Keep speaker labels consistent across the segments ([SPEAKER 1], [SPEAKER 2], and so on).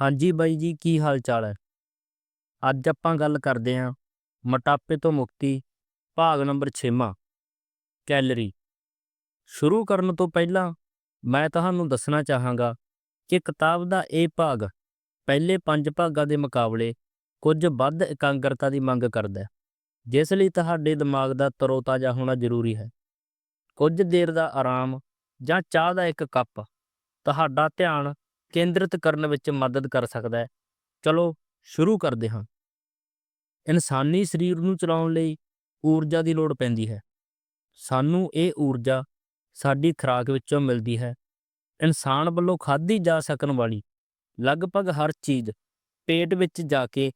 [SPEAKER 1] ਹਾਂਜੀ ਬਾਈ ਜੀ, ਕੀ ਹਾਲ ਚਾਲ ਹੈ? ਅੱਜ ਆਪਾਂ ਗੱਲ ਕਰਦੇ ਹਾਂ ਮੋਟਾਪੇ ਤੋਂ ਮੁਕਤੀ, ਭਾਗ ਨੰਬਰ 6ਵਾਂ ਕੈਲਰੀ। ਸ਼ੁਰੂ ਕਰਨ ਤੋਂ ਪਹਿਲਾਂ ਮੈਂ ਤੁਹਾਨੂੰ ਦੱਸਣਾ ਚਾਹਾਂਗਾ ਕਿ ਕਿਤਾਬ ਦਾ ਇਹ ਭਾਗ ਪਹਿਲੇ ਪੰਜ ਭਾਗਾਂ ਦੇ ਮੁਕਾਬਲੇ ਕੁਝ ਵੱਧ ਇਕਾਗਰਤਾ ਦੀ ਮੰਗ ਕਰਦਾ ਹੈ, ਜਿਸ ਲਈ ਤੁਹਾਡੇ ਦਿਮਾਗ ਦਾ ਤਰੋਤਾਜ਼ਾ ਹੋਣਾ ਜ਼ਰੂਰੀ ਹੈ। ਕੁਝ ਦੇਰ ਦਾ ਆਰਾਮ ਜਾਂ ਚਾਹ ਦਾ ਇੱਕ ਕੱਪ, ਤੁਹਾਡਾ ਧਿਆਨ ਕੇਂਦਰਿਤ ਕਰਨ ਵਿੱਚ ਮਦਦ ਕਰ ਸਕਦਾ ਹੈ। ਚਲੋ, ਸ਼ੁਰੂ ਕਰਦੇ ਹਾਂ। ਇਨਸਾਨੀ ਸਰੀਰ ਨੂੰ ਚਲਾਉਣ ਲਈ ਊਰਜਾ ਦੀ ਲੋੜ ਪੈਂਦੀ ਹੈ। ਸਾਨੂੰ ਇਹ ਊਰਜਾ ਸਾਡੀ ਖੁਰਾਕ ਵਿੱਚੋਂ ਮਿਲਦੀ ਹੈ। ਇਨਸਾਨ ਵੱਲੋਂ ਖਾਧੀ ਜਾ ਸਕਣ ਵਾਲੀ ਲਗਭਗ ਹਰ ਚੀਜ਼ ਪੇਟ ਵਿੱਚ ਜਾ ਕੇ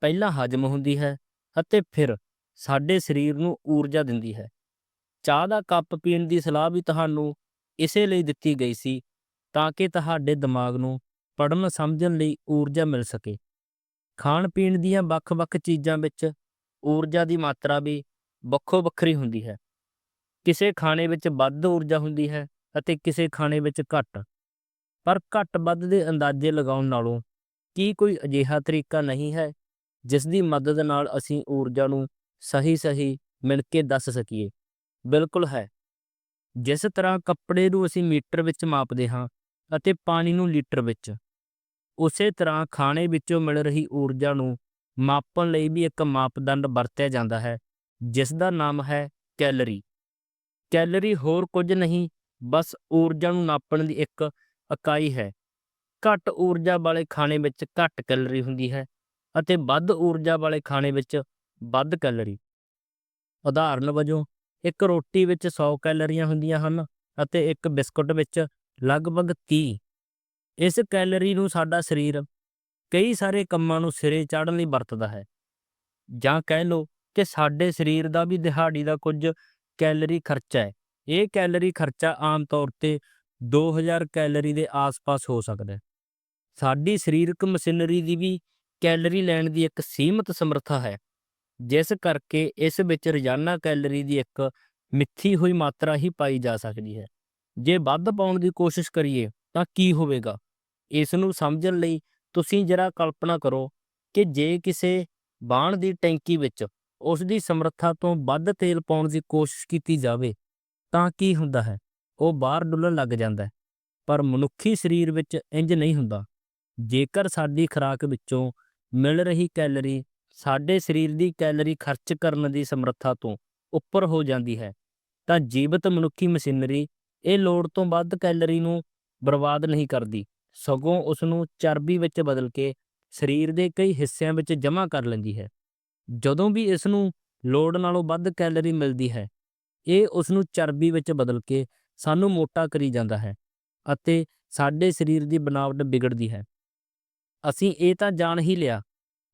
[SPEAKER 1] ਪਹਿਲਾਂ ਹਜਮ ਹੁੰਦੀ ਹੈ ਅਤੇ ਫਿਰ ਸਾਡੇ ਸਰੀਰ ਨੂੰ ਊਰਜਾ ਦਿੰਦੀ ਹੈ। ਚਾਹ ਦਾ ਕੱਪ ਪੀਣ ਦੀ ਸਲਾਹ ਵੀ ਤੁਹਾਨੂੰ ਇਸੇ ਲਈ ਦਿੱਤੀ ਗਈ ਸੀ ਤਾਂ ਕਿ ਤੁਹਾਡੇ ਦਿਮਾਗ ਨੂੰ ਪੜ੍ਹਨ, ਸਮਝਣ ਲਈ ਊਰਜਾ ਮਿਲ ਸਕੇ। ਖਾਣ ਪੀਣ ਦੀਆਂ ਵੱਖ-ਵੱਖ ਚੀਜ਼ਾਂ ਵਿੱਚ ਊਰਜਾ ਦੀ ਮਾਤਰਾ ਵੀ ਵੱਖੋ ਵੱਖਰੀ ਹੁੰਦੀ ਹੈ। ਕਿਸੇ ਖਾਣੇ ਵਿੱਚ ਵੱਧ ਊਰਜਾ ਹੁੰਦੀ ਹੈ ਅਤੇ ਕਿਸੇ ਖਾਣੇ ਵਿੱਚ ਘੱਟ। ਪਰ ਘੱਟ ਵੱਧ ਦੇ ਅੰਦਾਜ਼ੇ ਲਗਾਉਣ ਨਾਲੋਂ ਕੀ ਕੋਈ ਅਜਿਹਾ ਤਰੀਕਾ ਨਹੀਂ ਹੈ ਜਿਸ ਦੀ ਮਦਦ ਨਾਲ ਅਸੀਂ ਊਰਜਾ ਨੂੰ ਸਹੀ-ਸਹੀ ਮਿਲ ਕੇ ਦੱਸ ਸਕੀਏ? ਬਿਲਕੁਲ ਹੈ। ਜਿਸ ਤਰ੍ਹਾਂ ਕੱਪੜੇ ਨੂੰ ਅਸੀਂ ਮੀਟਰ ਵਿੱਚ ਮਾਪਦੇ ਹਾਂ ਅਤੇ ਪਾਣੀ ਨੂੰ ਲੀਟਰ ਵਿੱਚ। ਉਸੇ ਤਰ੍ਹਾਂ ਖਾਣੇ ਵਿੱਚੋਂ ਮਿਲ ਰਹੀ ਊਰਜਾ ਨੂੰ ਮਾਪਣ ਲਈ ਵੀ ਇੱਕ ਮਾਪਦੰਡ ਵਰਤਿਆ ਜਾਂਦਾ ਹੈ, ਜਿਸ ਦਾ ਨਾਮ ਹੈ ਕੈਲਰੀ। ਕੈਲਰੀ ਹੋਰ ਕੁਝ ਨਹੀਂ, ਬਸ ਊਰਜਾ ਨੂੰ ਨਾਪਣ ਦੀ ਇੱਕ ਇਕਾਈ ਹੈ। ਘੱਟ ਊਰਜਾ ਵਾਲੇ ਖਾਣੇ ਵਿੱਚ ਘੱਟ ਕੈਲਰੀ ਹੁੰਦੀ ਹੈ ਅਤੇ ਵੱਧ ਊਰਜਾ ਵਾਲੇ ਖਾਣੇ ਵਿੱਚ ਵੱਧ ਕੈਲਰੀ। ਉਦਾਹਰਨ ਵਜੋਂ, ਇੱਕ ਰੋਟੀ ਵਿੱਚ 100 ਕੈਲਰੀਆਂ ਹੁੰਦੀਆਂ ਹਨ ਅਤੇ ਇੱਕ ਬਿਸਕੁਟ ਵਿੱਚ ਲਗਭਗ 30 ਇਸ ਕੈਲਰੀ ਨੂੰ ਸਾਡਾ ਸਰੀਰ ਕਈ ਸਾਰੇ ਕੰਮਾਂ ਨੂੰ ਸਿਰੇ ਚਾੜਨ ਲਈ ਵਰਤਦਾ ਹੈ। ਜਾਂ ਕਹਿ ਲਓ ਕਿ ਸਾਡੇ ਸਰੀਰ ਦਾ ਵੀ ਦਿਹਾੜੀ ਦਾ ਕੁਝ ਕੈਲਰੀ ਖਰਚਾ ਹੈ। ਇਹ ਕੈਲਰੀ ਖਰਚਾ ਆਮ ਤੌਰ ਤੇ 2000 ਕੈਲਰੀ ਦੇ ਆਸ-ਪਾਸ ਹੋ ਸਕਦਾ ਹੈ। ਸਾਡੀ ਸਰੀਰਕ ਮਸ਼ੀਨਰੀ ਦੀ ਵੀ ਕੈਲਰੀ ਲੈਣ ਦੀ ਇੱਕ ਸੀਮਤ ਸਮਰੱਥਾ ਹੈ, ਜਿਸ ਕਰਕੇ ਇਸ ਵਿੱਚ ਰੋਜ਼ਾਨਾ ਕੈਲਰੀ ਦੀ ਇੱਕ ਮਿੱਥੀ ਹੋਈ ਮਾਤਰਾ ਹੀ ਪਾਈ ਜਾ ਸਕਦੀ ਹੈ। ਜੇ ਵੱਧ ਪਾਉਣ ਦੀ ਕੋਸ਼ਿਸ਼ ਕਰੀਏ, ਤਾਂ ਕੀ ਹੋਵੇਗਾ? ਇਸ ਨੂੰ ਸਮਝਣ ਲਈ ਤੁਸੀਂ ਜਰਾ ਕਲਪਨਾ ਕਰੋ ਕਿ ਜੇ ਕਿਸੇ ਬਾਣ ਦੀ ਟੈਂਕੀ ਵਿੱਚ ਉਸ ਦੀ ਸਮਰੱਥਾ ਤੋਂ ਵੱਧ ਤੇਲ ਪਾਉਣ ਦੀ ਕੋਸ਼ਿਸ਼ ਕੀਤੀ ਜਾਵੇ, ਤਾਂ ਕੀ ਹੁੰਦਾ ਹੈ? ਉਹ ਬਾਹਰ ਡੁੱਲਣ ਲੱਗ ਜਾਂਦਾ ਹੈ, ਪਰ ਮਨੁੱਖੀ ਸਰੀਰ ਵਿੱਚ ਇੰਜ ਨਹੀਂ ਹੁੰਦਾ। ਜੇਕਰ ਸਾਡੀ ਖੁਰਾਕ ਵਿੱਚੋਂ ਮਿਲ ਰਹੀ ਕੈਲਰੀ ਸਾਡੇ ਸਰੀਰ ਦੀ ਕੈਲਰੀ ਖਰਚ ਕਰਨ ਦੀ ਸਮਰੱਥਾ ਤੋਂ ਉੱਪਰ ਹੋ ਜਾਂਦੀ ਹੈ, ਤਾਂ ਜੀਵਤ ਮਨੁੱਖੀ ਮਸ਼ੀਨਰੀ ਇਹ ਲੋੜ ਤੋਂ ਵੱਧ ਕੈਲਰੀ ਨੂੰ ਬਰਬਾਦ ਨਹੀਂ ਕਰਦੀ। ਸਗੋਂ ਉਸ ਨੂੰ ਚਰਬੀ ਵਿੱਚ ਬਦਲ ਕੇ ਸਰੀਰ ਦੇ ਕਈ ਹਿੱਸਿਆਂ ਵਿੱਚ ਜਮ੍ਹਾਂ ਕਰ ਲੈਂਦੀ ਹੈ। ਜਦੋਂ ਵੀ ਇਸ ਨੂੰ ਲੋੜ ਨਾਲੋਂ ਵੱਧ ਕੈਲਰੀ ਮਿਲਦੀ ਹੈ, ਇਹ ਉਸ ਨੂੰ ਚਰਬੀ ਵਿੱਚ ਬਦਲ ਕੇ ਸਾਨੂੰ ਮੋਟਾ ਕਰੀ ਜਾਂਦਾ ਹੈ ਅਤੇ ਸਾਡੇ ਸਰੀਰ ਦੀ ਬਣਾਵਟ ਵਿਗੜਦੀ ਹੈ। ਅਸੀਂ ਇਹ ਤਾਂ ਜਾਣ ਹੀ ਲਿਆ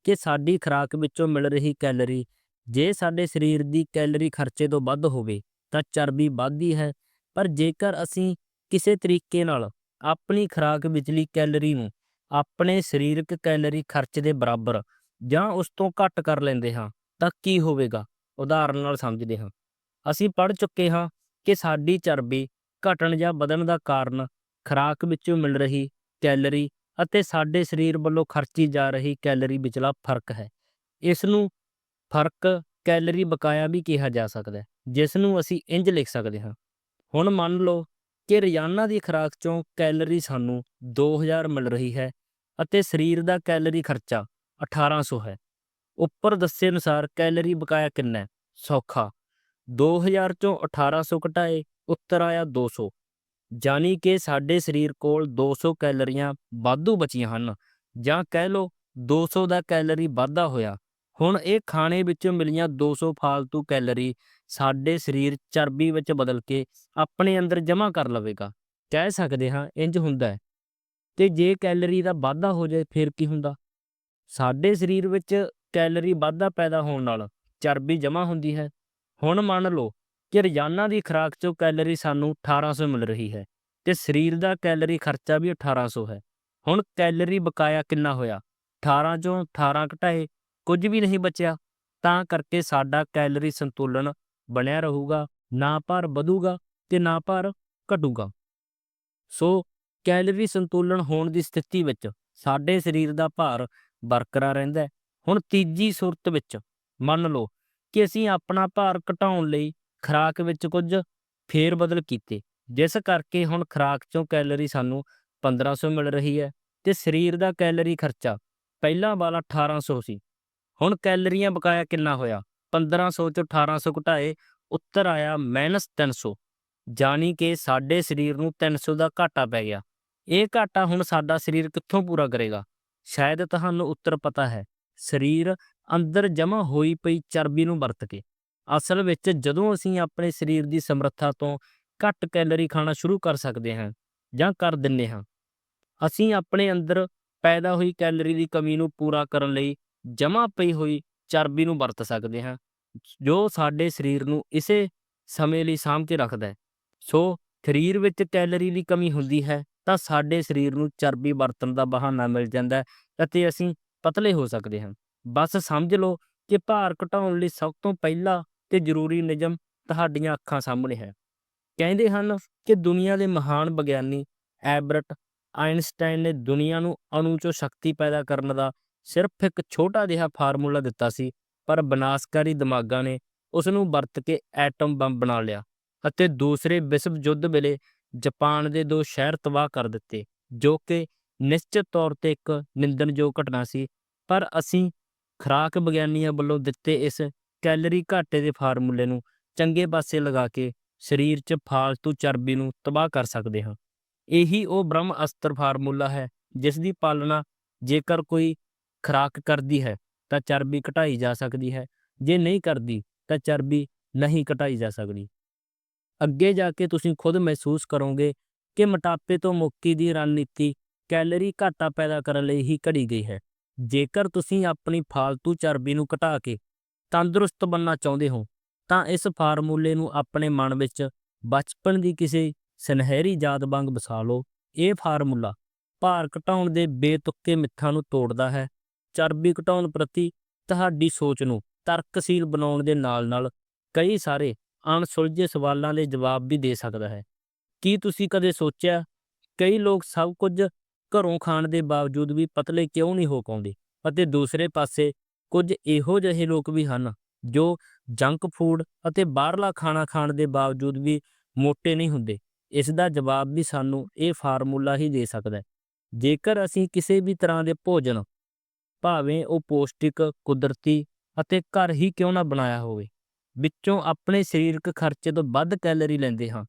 [SPEAKER 1] ਕਿ ਸਾਡੀ ਖੁਰਾਕ ਵਿੱਚੋਂ ਮਿਲ ਰਹੀ ਕੈਲਰੀ, ਜੇ ਸਾਡੇ ਸਰੀਰ ਦੀ ਕੈਲਰੀ ਖਰਚੇ ਤੋਂ ਵੱਧ ਹੋਵੇ ਤਾਂ ਚਰਬੀ ਵੱਧਦੀ ਹੈ ਪਰ ਜੇਕਰ ਅਸੀਂ ਕਿਸੇ ਤਰੀਕੇ ਨਾਲ ਆਪਣੀ ਖੁਰਾਕ ਵਿਚਲੀ ਕੈਲਰੀ ਨੂੰ ਆਪਣੇ ਸਰੀਰਕ ਕੈਲਰੀ ਖਰਚ ਦੇ ਬਰਾਬਰ ਜਾਂ ਉਸ ਤੋਂ ਘੱਟ ਕਰ ਲੈਂਦੇ ਹਾਂ, ਤਾਂ ਕੀ ਹੋਵੇਗਾ? ਉਦਾਹਰਨ ਨਾਲ ਸਮਝਦੇ ਹਾਂ। ਅਸੀਂ ਪੜ੍ਹ ਚੁੱਕੇ ਹਾਂ ਕਿ ਸਾਡੀ ਚਰਬੀ ਘਟਣ ਜਾਂ ਵਧਣ ਦਾ ਕਾਰਨ ਖੁਰਾਕ ਵਿੱਚੋਂ ਮਿਲ ਰਹੀ ਕੈਲਰੀ ਅਤੇ ਸਾਡੇ ਸਰੀਰ ਵੱਲੋਂ ਖਰਚੀ ਜਾ ਰਹੀ ਕੈਲਰੀ ਵਿਚਲਾ ਫ਼ਰਕ ਹੈ। ਇਸ ਨੂੰ ਫ਼ਰਕ ਕੈਲਰੀ ਬਕਾਇਆ ਵੀ ਕਿਹਾ ਜਾ ਸਕਦਾ ਹੈ ਜਿਸ ਨੂੰ ਅਸੀਂ ਇੰਜ ਲਿਖ ਸਕਦੇ ਹਾਂ। ਹੁਣ ਮੰਨ ਲਓ ਕਿ ਰੋਜ਼ਾਨਾ ਦੀ ਖੁਰਾਕ ਚੋਂ ਕੈਲਰੀ ਸਾਨੂੰ 2000 ਮਿਲ ਰਹੀ ਹੈ ਅਤੇ ਸਰੀਰ ਦਾ ਕੈਲਰੀ ਖਰਚਾ 1800 ਹੈ। ਉੱਪਰ ਦੱਸੇ ਅਨੁਸਾਰ ਕੈਲਰੀ ਬਕਾਇਆ ਕਿੰਨਾ ਹੈ? ਸੌਖਾ। 2000 ਚੋਂ 1800 ਘਟਾਏ, ਉੱਤਰ ਆਇਆ 200 ਜਾਨੀ ਕਿ ਸਾਡੇ ਸਰੀਰ ਕੋਲ 200 ਕੈਲਰੀਆਂ ਵਾਧੂ ਬਚੀਆਂ ਹਨ ਜਾਂ ਕਹਿ ਲਓ 200 ਦਾ ਕੈਲਰੀ ਵਾਧਾ ਹੋਇਆ। ਹੁਣ ਇਹ ਖਾਣੇ ਵਿੱਚੋਂ ਮਿਲੀਆਂ 200 ਫਾਲਤੂ ਕੈਲਰੀ ਸਾਡੇ ਸਰੀਰ ਚਰਬੀ ਵਿੱਚ ਬਦਲ ਕੇ ਆਪਣੇ ਅੰਦਰ ਜਮ੍ਹਾਂ ਕਰ ਲਵੇਗਾ। ਕਹਿ ਸਕਦੇ ਹਾਂ ਇੰਜ ਹੁੰਦਾ ਹੈ। ਤੇ ਜੇ ਕੈਲਰੀ ਦਾ ਵਾਧਾ ਹੋ ਜਾਏ, ਫਿਰ ਕੀ ਹੁੰਦਾ? ਸਾਡੇ ਸਰੀਰ ਵਿੱਚ ਕੈਲਰੀ ਵਾਧਾ ਪੈਦਾ ਹੋਣ ਨਾਲ ਚਰਬੀ ਜਮ੍ਹਾਂ ਹੁੰਦੀ ਹੈ। ਹੁਣ ਮੰਨ ਲਓ ਕਿ ਰੋਜ਼ਾਨਾ ਦੀ ਖੁਰਾਕ ਚੋਂ ਕੈਲਰੀ ਸਾਨੂੰ 1800 ਮਿਲ ਰਹੀ ਹੈ ਤੇ ਸਰੀਰ ਦਾ ਕੈਲਰੀ ਖਰਚਾ ਵੀ 1800 ਹੈ। ਹੁਣ ਕੈਲਰੀ ਬਕਾਇਆ ਕਿੰਨਾ ਹੋਇਆ? 18 ਚੋਂ 18 ਘਟਾਏ, ਕੁਝ ਵੀ ਨਹੀਂ ਬਚਿਆ। ਤਾਂ ਕਰਕੇ ਸਾਡਾ ਕੈਲਰੀ ਸੰਤੁਲਨ ਬਣਿਆ ਰਹੂਗਾ, ਨਾ ਭਾਰ ਵਧੂਗਾ ਤੇ ਨਾ ਭਾਰ ਘਟੂਗਾ। ਸੋ ਕੈਲਰੀ ਸੰਤੁਲਨ ਹੋਣ ਦੀ ਸਥਿਤੀ ਵਿੱਚ ਸਾਡੇ ਸਰੀਰ ਦਾ ਭਾਰ ਬਰਕਰਾਰ ਰਹਿੰਦਾ ਹੈ। ਹੁਣ ਤੀਜੀ ਸੂਰਤ ਵਿੱਚ ਮੰਨ ਲਓ ਕਿ ਅਸੀਂ ਆਪਣਾ ਭਾਰ ਘਟਾਉਣ ਲਈ ਖੁਰਾਕ ਵਿੱਚ ਕੁਝ ਫੇਰ ਬਦਲ ਕੀਤੇ। ਜਿਸ ਕਰਕੇ ਹੁਣ ਖੁਰਾਕ ਚੋਂ ਕੈਲਰੀ ਸਾਨੂੰ 1500 ਮਿਲ ਰਹੀ ਹੈ ਤੇ ਸਰੀਰ ਦਾ ਕੈਲਰੀ ਖਰਚਾ ਪਹਿਲਾਂ ਵਾਲਾ 1800 ਸੀ। ਹੁਣ ਕੈਲਰੀਆਂ ਬਕਾਇਆ ਕਿੰਨਾ ਹੋਇਆ? 1500 ਚੋਂ 1800 ਘਟਾਏ, ਉੱਤਰ ਆਇਆ -300 ਜਾਨੀ ਕਿ ਸਾਡੇ ਸਰੀਰ ਨੂੰ 300 ਦਾ ਘਾਟਾ ਪੈ ਗਿਆ। ਇਹ ਘਾਟਾ ਹੁਣ ਸਾਡਾ ਸਰੀਰ ਕਿੱਥੋਂ ਪੂਰਾ ਕਰੇਗਾ? ਸ਼ਾਇਦ ਤੁਹਾਨੂੰ ਉੱਤਰ ਪਤਾ ਹੈ, ਸਰੀਰ ਅੰਦਰ ਜਮ੍ਹਾਂ ਹੋਈ ਪਈ ਚਰਬੀ ਨੂੰ ਵਰਤ ਕੇ। ਅਸਲ ਵਿੱਚ ਜਦੋਂ ਅਸੀਂ ਆਪਣੇ ਸਰੀਰ ਦੀ ਸਮਰੱਥਾ ਤੋਂ ਘੱਟ ਕੈਲਰੀ ਖਾਣਾ ਸ਼ੁਰੂ ਕਰ ਸਕਦੇ ਹਾਂ, ਜਾਂ ਕਰ ਦਿੰਨੇ ਹਾਂ, ਅਸੀਂ ਆਪਣੇ ਅੰਦਰ ਪੈਦਾ ਹੋਈ ਕੈਲਰੀ ਦੀ ਕਮੀ ਨੂੰ ਪੂਰਾ ਕਰਨ ਲਈ ਜਮ੍ਹਾਂ ਪਈ ਹੋਈ ਚਰਬੀ ਨੂੰ ਵਰਤ ਸਕਦੇ ਹਾਂ, ਜੋ ਸਾਡੇ ਸਰੀਰ ਨੂੰ ਇਸੇ ਸਮੇਂ ਲਈ ਸਾਂਭ ਕੇ ਰੱਖਦਾ ਹੈ। ਸੋ ਸਰੀਰ ਵਿੱਚ ਕੈਲਰੀ ਦੀ ਕਮੀ ਹੁੰਦੀ ਹੈ ਤਾਂ ਸਾਡੇ ਸਰੀਰ ਨੂੰ ਚਰਬੀ ਵਰਤਣ ਦਾ ਬਹਾਨਾ ਮਿਲ ਜਾਂਦਾ ਅਤੇ ਅਸੀਂ ਪਤਲੇ ਹੋ ਸਕਦੇ ਹਾਂ। ਬਸ ਸਮਝ ਲਓ ਕਿ ਭਾਰ ਘਟਾਉਣ ਲਈ ਸਭ ਤੋਂ ਪਹਿਲਾ ਤੇ ਜ਼ਰੂਰੀ ਨਿਯਮ ਤੁਹਾਡੀਆਂ ਅੱਖਾਂ ਸਾਹਮਣੇ ਹੈ। ਕਹਿੰਦੇ ਹਨ ਕਿ ਦੁਨੀਆ ਦੇ ਮਹਾਨ ਵਿਗਿਆਨੀ ਐਬਰਟ ਆਇਨਸਟਾਈਨ ਨੇ ਦੁਨੀਆ ਨੂੰ ਅਣੂ ਚੋਂ ਸ਼ਕਤੀ ਪੈਦਾ ਕਰਨ ਦਾ ਸਿਰਫ ਇੱਕ ਛੋਟਾ ਜਿਹਾ ਫਾਰਮੂਲਾ ਦਿੱਤਾ ਸੀ, ਪਰ ਬਨਾਸਕਾਰੀ ਦਿਮਾਗਾਂ ਨੇ ਉਸ ਨੂੰ ਵਰਤ ਕੇ ਐਟਮ ਬੰਬ ਬਣਾ ਲਿਆ ਅਤੇ ਦੂਸਰੇ ਵਿਸ਼ਵ ਯੁੱਧ ਵੇਲੇ ਜਾਪਾਨ ਦੇ ਦੋ ਸ਼ਹਿਰ ਤਬਾਹ ਕਰ ਦਿੱਤੇ, ਜੋ ਕਿ ਨਿਸ਼ਚਿਤ ਤੌਰ ਤੇ ਇੱਕ ਨਿੰਦਣਯੋਗ ਘਟਨਾ ਸੀ, ਪਰ ਅਸੀਂ ਖੁਰਾਕ ਵਿਗਿਆਨੀਆਂ ਵੱਲੋਂ ਦਿੱਤੇ ਇਸ ਕੈਲਰੀ ਘਾਟੇ ਦੇ ਫਾਰਮੂਲੇ ਨੂੰ ਚੰਗੇ ਪਾਸੇ ਲਗਾ ਕੇ ਸਰੀਰ 'ਚ ਫਾਲਤੂ ਚਰਬੀ ਨੂੰ ਤਬਾਹ ਕਰ ਸਕਦੇ ਹਾਂ। ਇਹੀ ਉਹ ਬ੍ਰਹਮ ਅਸਤਰ ਫਾਰਮੂਲਾ ਹੈ, ਜਿਸ ਦੀ ਪਾਲਣਾ ਜੇਕਰ ਕੋਈ ਖੁਰਾਕ ਕਰਦੀ ਹੈ, ਤਾਂ ਚਰਬੀ ਘਟਾਈ ਜਾ ਸਕਦੀ ਹੈ। ਜੇ ਨਹੀਂ ਕਰਦੀ, ਤਾਂ ਚਰਬੀ ਨਹੀਂ ਘਟਾਈ ਜਾ ਸਕਦੀ। ਅੱਗੇ ਜਾ ਕੇ ਤੁਸੀਂ ਖੁਦ ਮਹਿਸੂਸ ਕਰੋਗੇ ਕਿ ਮੋਟਾਪੇ ਤੋਂ ਮੁਕਤੀ ਦੀ ਰਣਨੀਤੀ ਕੈਲਰੀ ਘਾਟਾ ਪੈਦਾ ਕਰਨ ਲਈ ਹੀ ਘੜੀ ਗਈ ਹੈ। ਜੇਕਰ ਤੁਸੀਂ ਆਪਣੀ ਫਾਲਤੂ ਚਰਬੀ ਨੂੰ ਘਟਾ ਕੇ ਤੰਦਰੁਸਤ ਬਣਨਾ ਚਾਹੁੰਦੇ ਹੋ, ਤਾਂ ਇਸ ਫਾਰਮੂਲੇ ਨੂੰ ਆਪਣੇ ਮਨ ਵਿੱਚ ਬਚਪਨ ਦੀ ਕਿਸੇ ਸੁਨਹਿਰੀ ਯਾਦ ਵਾਂਗ ਵਸਾ ਲਓ। ਇਹ ਫਾਰਮੂਲਾ ਭਾਰ ਘਟਾਉਣ ਦੇ ਬੇਤੁੱਕੇ ਮਿੱਥਾਂ ਨੂੰ ਤੋੜਦਾ ਹੈ। ਚਰਬੀ ਘਟਾਉਣ ਪ੍ਰਤੀ ਤੁਹਾਡੀ ਸੋਚ ਨੂੰ ਤਰਕਸ਼ੀਲ ਬਣਾਉਣ ਦੇ ਨਾਲ-ਨਾਲ ਕਈ ਸਾਰੇ ਅਣਸੁਲਝੇ ਸਵਾਲਾਂ ਦੇ ਜਵਾਬ ਵੀ ਦੇ ਸਕਦਾ ਹੈ। ਕੀ ਤੁਸੀਂ ਕਦੇ ਸੋਚਿਆ, ਕਈ ਲੋਕ ਸਭ ਕੁਝ ਘਰੋਂ ਖਾਣ ਦੇ ਬਾਵਜੂਦ ਵੀ ਪਤਲੇ ਕਿਉਂ ਨਹੀਂ ਹੋ ਪਾਉਂਦੇ ਅਤੇ ਦੂਸਰੇ ਪਾਸੇ ਕੁਝ ਇਹੋ ਜਿਹੇ ਲੋਕ ਵੀ ਹਨ ਜੋ ਜੰਕ ਫੂਡ ਅਤੇ ਬਾਹਰਲਾ ਖਾਣਾ ਖਾਣ ਦੇ ਬਾਵਜੂਦ ਵੀ ਮੋਟੇ ਨਹੀਂ ਹੁੰਦੇ? ਇਸ ਦਾ ਜਵਾਬ ਵੀ ਸਾਨੂੰ ਇਹ ਫਾਰਮੂਲਾ ਹੀ ਦੇ ਸਕਦਾ ਹੈ। ਜੇਕਰ ਅਸੀਂ ਕਿਸੇ ਵੀ ਤਰ੍ਹਾਂ ਦੇ ਭੋਜਨ ਭਾਵੇਂ ਉਹ ਪੌਸ਼ਟਿਕ, ਕੁਦਰਤੀ ਅਤੇ ਘਰ ਹੀ ਕਿਉਂ ਨਾ ਬਣਾਇਆ ਹੋਵੇ। ਵਿੱਚੋਂ ਆਪਣੇ ਸਰੀਰਕ ਖਰਚੇ ਤੋਂ ਵੱਧ ਕੈਲਰੀ ਲੈਂਦੇ ਹਾਂ,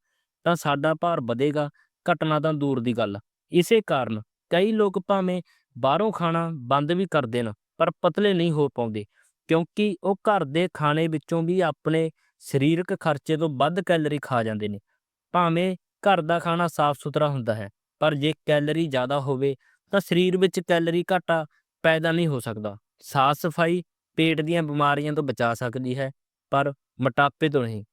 [SPEAKER 1] ਤਾਂ ਸਾਡਾ ਭਾਰ ਵਧੇਗਾ ਘਟਣਾ ਤਾਂ ਦੂਰ ਦੀ ਗੱਲ। ਇਸੇ ਕਾਰਨ ਕਈ ਲੋਕ ਭਾਵੇਂ ਬਾਹਰੋਂ ਖਾਣਾ ਬੰਦ ਵੀ ਕਰ ਦੇਣ, ਪਰ ਪਤਲੇ ਨਹੀਂ ਹੋ ਪਾਉਂਦੇ, ਕਿਉਂਕਿ ਉਹ ਘਰ ਦੇ ਖਾਣੇ ਵਿੱਚੋਂ ਵੀ ਆਪਣੇ ਸਰੀਰਕ ਖਰਚੇ ਤੋਂ ਵੱਧ ਕੈਲਰੀ ਖਾ ਜਾਂਦੇ ਨੇ। ਭਾਵੇਂ ਘਰ ਦਾ ਖਾਣਾ ਸਾਫ਼ ਸੁਥਰਾ ਹੁੰਦਾ ਹੈ, ਪਰ ਜੇ ਕੈਲਰੀ ਜ਼ਿਆਦਾ ਹੋਵੇ, ਤਾਂ ਸਰੀਰ ਵਿੱਚ ਕੈਲਰੀ ਘਾਟਾ ਪੈਦਾ ਨਹੀਂ ਹੋ ਸਕਦਾ। ਸਾਫ਼ ਸਫ਼ਾਈ ਪੇਟ ਦੀਆਂ ਬਿਮਾਰੀਆਂ ਤੋਂ ਬਚਾ ਸਕਦੀ ਹੈ, ਪਰ ਮੋਟਾਪੇ ਤੋਂ ਨਹੀਂ।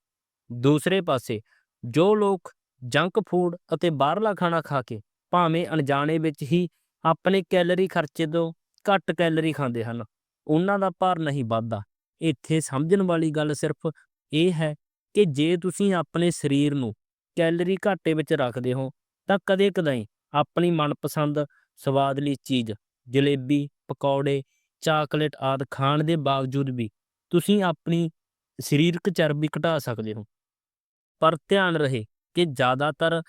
[SPEAKER 1] ਦੂਸਰੇ ਪਾਸੇ, ਜੋ ਲੋਕ ਜੰਕ ਫੂਡ ਅਤੇ ਬਾਹਰਲਾ ਖਾਣਾ ਖਾ ਕੇ ਭਾਵੇਂ ਅਣਜਾਣੇ ਵਿੱਚ ਹੀ ਆਪਣੇ ਕੈਲਰੀ ਖਰਚੇ ਤੋਂ ਘੱਟ ਕੈਲਰੀ ਖਾਂਦੇ ਹਨ, ਉਹਨਾਂ ਦਾ ਭਾਰ ਨਹੀਂ ਵੱਧਦਾ। ਇੱਥੇ ਸਮਝਣ ਵਾਲੀ ਗੱਲ ਸਿਰਫ ਇਹ ਹੈ ਕਿ ਜੇ ਤੁਸੀਂ ਆਪਣੇ ਸਰੀਰ ਨੂੰ ਕੈਲਰੀ ਘਾਟੇ ਵਿੱਚ ਰੱਖਦੇ ਹੋ, ਤਾਂ ਕਦੇ-ਕਦਾਈ ਆਪਣੀ ਮਨਪਸੰਦ ਸਵਾਦਲੀ ਚੀਜ਼ ਜਲੇਬੀ, ਪਕੌੜੇ, ਚਾਕਲੇਟ ਆਦਿ ਖਾਣ ਦੇ ਬਾਵਜੂਦ ਵੀ ਤੁਸੀਂ ਆਪਣੀ ਸਰੀਰਕ ਚਰਬੀ ਘਟਾ ਸਕਦੇ ਹੋ। ਪਰ ਧਿਆਨ ਰਹੇ ਕਿ ਜ਼ਿਆਦਾਤਰ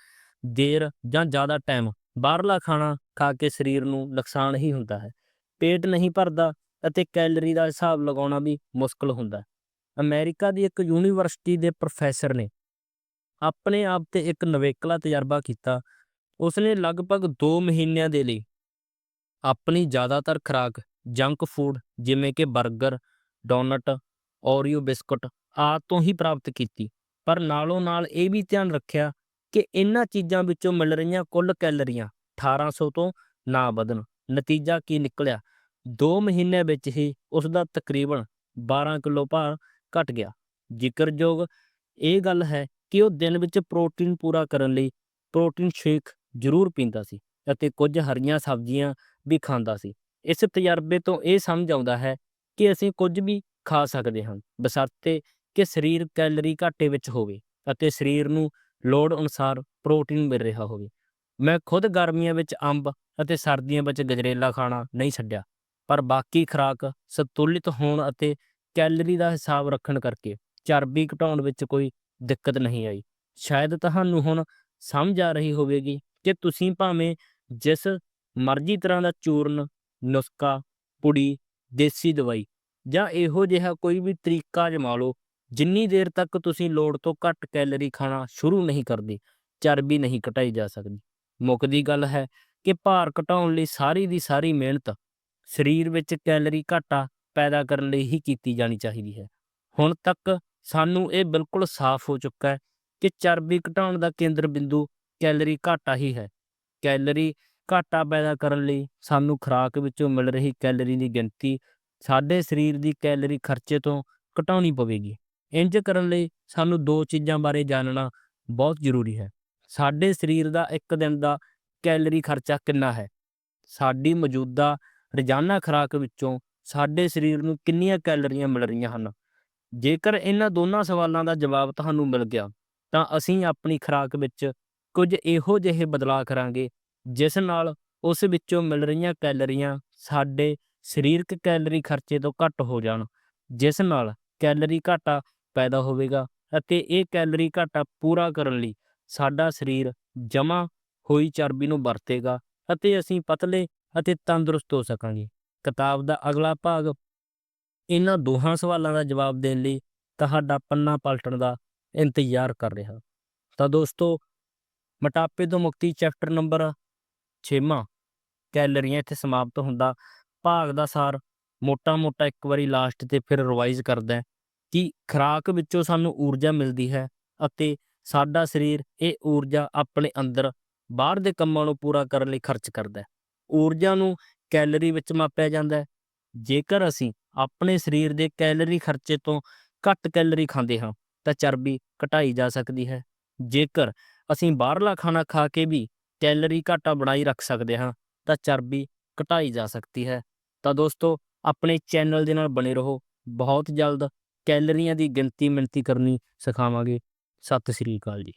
[SPEAKER 1] ਦੇਰ ਜਾਂ ਜ਼ਿਆਦਾ ਟਾਈਮ ਬਾਹਰਲਾ ਖਾਣਾ ਖਾ ਕੇ ਸਰੀਰ ਨੂੰ ਨੁਕਸਾਨ ਹੀ ਹੁੰਦਾ ਹੈ। ਪੇਟ ਨਹੀਂ ਭਰਦਾ ਅਤੇ ਕੈਲਰੀ ਦਾ ਹਿਸਾਬ ਲਗਾਉਣਾ ਵੀ ਮੁਸ਼ਕਲ ਹੁੰਦਾ ਹੈ। ਅਮਰੀਕਾ ਦੀ ਇੱਕ ਯੂਨੀਵਰਸਿਟੀ ਦੇ ਪ੍ਰੋਫੈਸਰ ਨੇ ਆਪਣੇ ਆਪ ਤੇ ਇੱਕ ਨਵੇਕਲਾ ਤਜਰਬਾ ਕੀਤਾ। ਉਸਨੇ ਲਗਭਗ 2 ਮਹੀਨਿਆਂ ਦੇ ਲਈ ਆਪਣੀ ਜ਼ਿਆਦਾਤਰ ਖੁਰਾਕ ਜੰਕ ਫੂਡ ਜਿਵੇਂ ਕਿ 버ਗਰ ਡੋਨਟ, ਓਰੀਓ ਬਿਸਕੁਟ ਆਦਿ ਤੋਂ ਹੀ ਪ੍ਰਾਪਤ ਕੀਤੀ। ਪਰ ਨਾਲੋਂ ਨਾਲ ਇਹ ਵੀ ਧਿਆਨ ਰੱਖਿਆ ਕਿ ਇਹਨਾਂ ਚੀਜ਼ਾਂ ਵਿੱਚੋਂ ਮਿਲ ਰਹੀਆਂ ਕੁੱਲ ਕੈਲਰੀਆਂ 1800 ਤੋਂ ਨਾ ਵਧਣ। ਨਤੀਜਾ ਕੀ ਨਿਕਲਿਆ? 2 ਮਹੀਨਿਆਂ ਵਿੱਚ ਹੀ ਉਸ ਦਾ ਤਕਰੀਬਨ 12 ਕਿਲੋ ਭਾਰ ਘਟ ਗਿਆ। ਜ਼ਿਕਰਯੋਗ ਇਹ ਗੱਲ ਹੈ ਕਿ ਉਹ ਦਿਨ ਵਿੱਚ ਪ੍ਰੋਟੀਨ ਪੂਰਾ ਕਰਨ ਲਈ ਪ੍ਰੋਟੀਨ ਸ਼ੇਕ ਜ਼ਰੂਰ ਪੀਂਦਾ ਸੀ ਅਤੇ ਕੁਝ ਹਰੀਆਂ ਸਬਜ਼ੀਆਂ ਵੀ ਖਾਂਦਾ ਸੀ। ਇਸ ਤਜਰਬੇ ਤੋਂ ਇਹ ਸਮਝ ਆਉਂਦਾ ਹੈ ਕਿ ਅਸੀਂ ਕੁਝ ਵੀ ਖਾ ਸਕਦੇ ਹਾਂ, ਬਸ਼ਰਤੇ ਕਿ ਸਰੀਰ ਕੈਲਰੀ ਘਾਟੇ ਵਿੱਚ ਹੋਵੇ ਅਤੇ ਸਰੀਰ ਨੂੰ ਲੋੜ ਅਨੁਸਾਰ ਪ੍ਰੋਟੀਨ ਮਿਲ ਰਿਹਾ ਹੋਵੇ। ਮੈਂ ਖੁਦ ਗਰਮੀਆਂ ਵਿੱਚ ਅੰਬ ਅਤੇ ਸਰਦੀਆਂ ਵਿੱਚ ਗਜਰੇਲਾ ਖਾਣਾ ਨਹੀਂ ਛੱਡਿਆ, ਪਰ ਬਾਕੀ ਖੁਰਾਕ ਸੰਤੁਲਿਤ ਹੋਣ ਅਤੇ ਕੈਲਰੀ ਦਾ ਹਿਸਾਬ ਰੱਖਣ ਕਰਕੇ ਚਰਬੀ ਘਟਾਉਣ ਵਿੱਚ ਕੋਈ ਦਿੱਕਤ ਨਹੀਂ ਆਈ। ਸ਼ਾਇਦ ਤੁਹਾਨੂੰ ਹੁਣ ਸਮਝ ਆ ਰਹੀ ਹੋਵੇਗੀ ਕਿ ਤੁਸੀਂ ਭਾਵੇਂ ਜਿਸ ਮਰਜ਼ੀ ਤਰ੍ਹਾਂ ਦਾ ਚੂਰਨ, ਨੁਸਖਾ, ਪੁੜੀ, ਦੇਸੀ ਦਵਾਈ ਜਾਂ ਇਹੋ ਜਿਹਾ ਕੋਈ ਵੀ ਤਰੀਕਾ ਅਜਮਾ ਲਓ, ਜਿੰਨੀ ਦੇਰ ਤੱਕ ਤੁਸੀਂ ਲੋੜ ਤੋਂ ਘੱਟ ਕੈਲਰੀ ਖਾਣਾ ਸ਼ੁਰੂ ਨਹੀਂ ਕਰਦੇ, ਚਰਬੀ ਨਹੀਂ ਘਟਾਈ ਜਾ ਸਕਦੀ। ਮੁੱਕਦੀ ਗੱਲ ਹੈ ਕਿ ਭਾਰ ਘਟਾਉਣ ਲਈ ਸਾਰੀ ਦੀ ਸਾਰੀ ਮਿਹਨਤ ਸਰੀਰ ਵਿੱਚ ਕੈਲਰੀ ਘਾਟਾ ਪੈਦਾ ਕਰਨ ਲਈ ਹੀ ਕੀਤੀ ਜਾਣੀ ਚਾਹੀਦੀ ਹੈ। ਹੁਣ ਤੱਕ ਸਾਨੂੰ ਇਹ ਬਿਲਕੁਲ ਸਾਫ਼ ਹੋ ਚੁੱਕਾ ਹੈ ਕਿ ਚਰਬੀ ਘਟਾਉਣ ਦਾ ਕੇਂਦਰ ਬਿੰਦੂ ਕੈਲਰੀ ਘਾਟਾ ਹੀ ਹੈ। ਕੈਲਰੀ ਘਾਟਾ ਪੈਦਾ ਕਰਨ ਲਈ ਸਾਨੂੰ ਖੁਰਾਕ ਵਿੱਚੋਂ ਮਿਲ ਰਹੀ ਕੈਲਰੀ ਦੀ ਗਿਣਤੀ ਸਾਡੇ ਸਰੀਰ ਦੀ ਕੈਲਰੀ ਖਰਚੇ ਤੋਂ ਘਟਾਉਣੀ ਪਵੇਗੀ। ਇੰਜ ਕਰਨ ਲਈ ਸਾਨੂੰ ਦੋ ਚੀਜ਼ਾਂ ਬਾਰੇ ਜਾਣਨਾ ਬਹੁਤ ਜ਼ਰੂਰੀ ਹੈ। ਸਾਡੇ ਸਰੀਰ ਦਾ ਇੱਕ ਦਿਨ ਦਾ ਕੈਲਰੀ ਖਰਚਾ ਕਿੰਨਾ ਹੈ? ਸਾਡੀ ਮੌਜੂਦਾ ਰੋਜ਼ਾਨਾ ਖੁਰਾਕ ਵਿੱਚੋਂ ਸਾਡੇ ਸਰੀਰ ਨੂੰ ਕਿੰਨੀਆਂ ਕੈਲਰੀਆਂ ਮਿਲ ਰਹੀਆਂ ਹਨ? ਜੇਕਰ ਇਹਨਾਂ ਦੋਨਾਂ ਸਵਾਲਾਂ ਦਾ ਜਵਾਬ ਤੁਹਾਨੂੰ ਮਿਲ ਗਿਆ, ਤਾਂ ਅਸੀਂ ਆਪਣੀ ਖੁਰਾਕ ਵਿੱਚ ਕੁਝ ਇਹੋ ਜਿਹੇ ਬਦਲਾਅ ਕਰਾਂਗੇ ਜਿਸ ਨਾਲ ਉਸ ਵਿੱਚੋਂ ਮਿਲ ਰਹੀਆਂ ਕੈਲਰੀਆਂ ਸਾਡੇ ਸਰੀਰਕ ਕੈਲਰੀ ਖਰਚੇ ਤੋਂ ਘੱਟ ਹੋ ਜਾਣ, ਜਿਸ ਨਾਲ ਕੈਲਰੀ ਘਾਟਾ ਪੈਦਾ ਹੋਵੇਗਾ ਅਤੇ ਇਹ ਕੈਲਰੀ ਘਾਟਾ ਪੂਰਾ ਕਰਨ ਲਈ ਸਾਡਾ ਸਰੀਰ ਜਮਾ ਹੋਈ ਚਰਬੀ ਨੂੰ ਵਰਤੇਗਾ ਅਤੇ ਅਸੀਂ ਪਤਲੇ ਅਤੇ ਤੰਦਰੁਸਤ ਹੋ ਸਕਾਂਗੇ। ਕਿਤਾਬ ਦਾ ਅਗਲਾ ਭਾਗ ਇਹਨਾਂ ਦੋਹਾਂ ਸਵਾਲਾਂ ਦਾ ਜਵਾਬ ਦੇਣ ਲਈ ਤੁਹਾਡਾ ਪੰਨਾ ਪਲਟਣ ਦਾ ਇੰਤਜ਼ਾਰ ਕਰ ਰਿਹਾ। ਤਾਂ ਦੋਸਤੋ, ਮੋਟਾਪੇ ਤੋਂ ਮੁਕਤੀ ਚੈਪਟਰ ਨੰਬਰ ਛੇਵਾਂ ਕੈਲਰੀਆਂ ਇੱਥੇ ਸਮਾਪਤ ਹੁੰਦਾ। ਭਾਗ ਦਾ ਸਾਰ ਮੋਟਾ-ਮੋਟਾ ਇੱਕ ਵਾਰੀ ਲਾਸਟ ਤੇ ਫਿਰ ਰਿਵਾਈਜ਼ ਕਰਦਾ ਕਿ ਖੁਰਾਕ ਵਿੱਚੋਂ ਸਾਨੂੰ ਊਰਜਾ ਮਿਲਦੀ ਹੈ ਅਤੇ ਸਾਡਾ ਸਰੀਰ ਇਹ ਊਰਜਾ ਆਪਣੇ ਅੰਦਰ ਬਾਹਰ ਦੇ ਕੰਮਾਂ ਨੂੰ ਪੂਰਾ ਕਰਨ ਲਈ ਖਰਚ ਕਰਦਾ ਹੈ। ਊਰਜਾ ਨੂੰ ਕੈਲਰੀ ਵਿੱਚ ਮਾਪਿਆ ਜਾਂਦਾ ਹੈ। ਜੇਕਰ ਅਸੀਂ ਆਪਣੇ ਸਰੀਰ ਦੇ ਕੈਲਰੀ ਖਰਚੇ ਤੋਂ ਘੱਟ ਕੈਲਰੀ ਖਾਂਦੇ ਹਾਂ ਤਾਂ ਚਰਬੀ ਘਟਾਈ ਜਾ ਸਕਦੀ ਹੈ। ਜੇਕਰ ਅਸੀਂ ਬਾਹਰਲਾ ਖਾਣਾ ਖਾ ਕੇ ਵੀ ਕੈਲਰੀ ਘਾਟਾ ਬਣਾਈ ਰੱਖ ਸਕਦੇ ਹਾਂ, ਤਾਂ ਚਰਬੀ ਘਟਾਈ ਜਾ ਸਕਦੀ ਹੈ। ਤਾਂ ਦੋਸਤੋ, ਆਪਣੇ ਚੈਨਲ ਦੇ ਨਾਲ ਬਣੇ ਰਹੋ। ਬਹੁਤ ਜਲਦ ਕੈਲਰੀਆਂ ਦੀ ਗਿਣਤੀ ਮਿਣਤੀ ਕਰਨੀ ਸਿਖਾਵਾਂਗੇ। ਸਤਿ ਸ੍ਰੀ ਅਕਾਲ ਜੀ।